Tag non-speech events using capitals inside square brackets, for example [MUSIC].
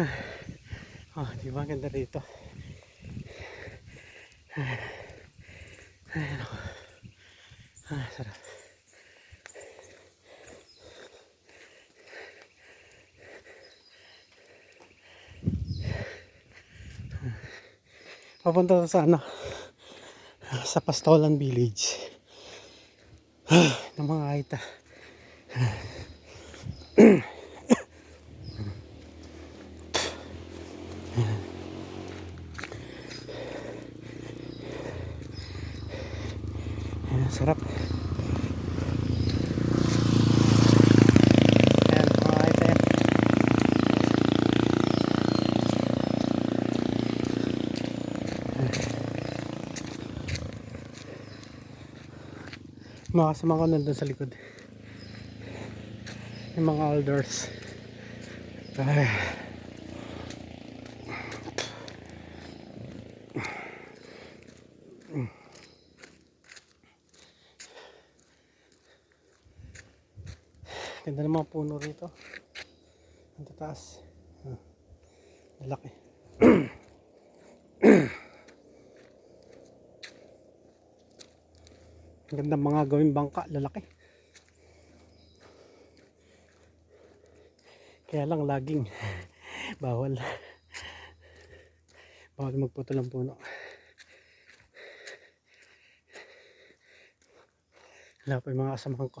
Oh, [SIGHS] di ba? Ganda rito. Ay, naku. Ah, sarap. Papunta sa ano? Sa Pastolan Village. [SIGHS] ng mga aita. [SIGHS] [CLEARS THROAT] sarap. Ayan, mga ko nandun sa likod. Yung mga alders. Ay. Ganda ng mga puno rito. Ang tataas. Ah, ang laki. [CLEARS THROAT] Ang ganda mga gawing bangka, lalaki. Kaya lang laging [LAUGHS] bawal. Bawal magputol ng puno. Wala pa yung mga kasamahan ko.